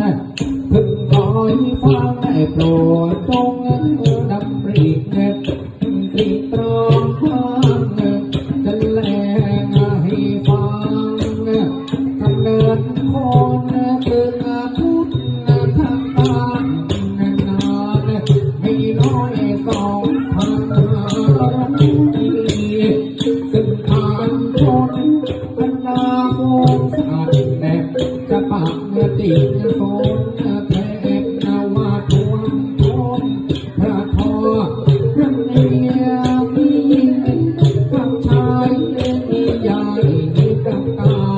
นพึงคอยฟังได้โปรดจงดำริเนตรีตร ติโตแทนนาาทวงทอพระทอพระเนียมีพระชายมีใหญ่มีกำกา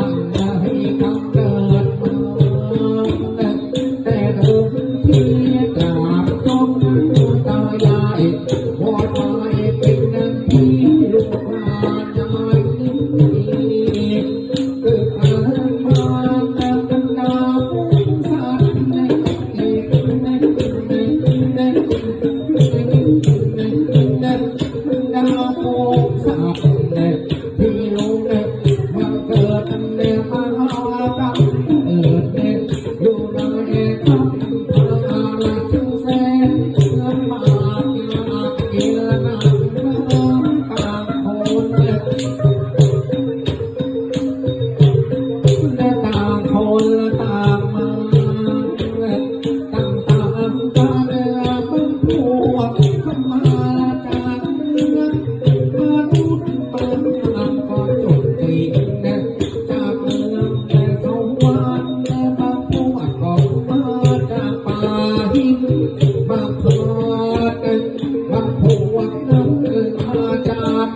他不在乎。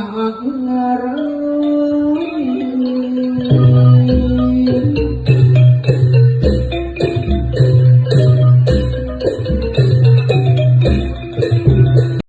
I'm not rộng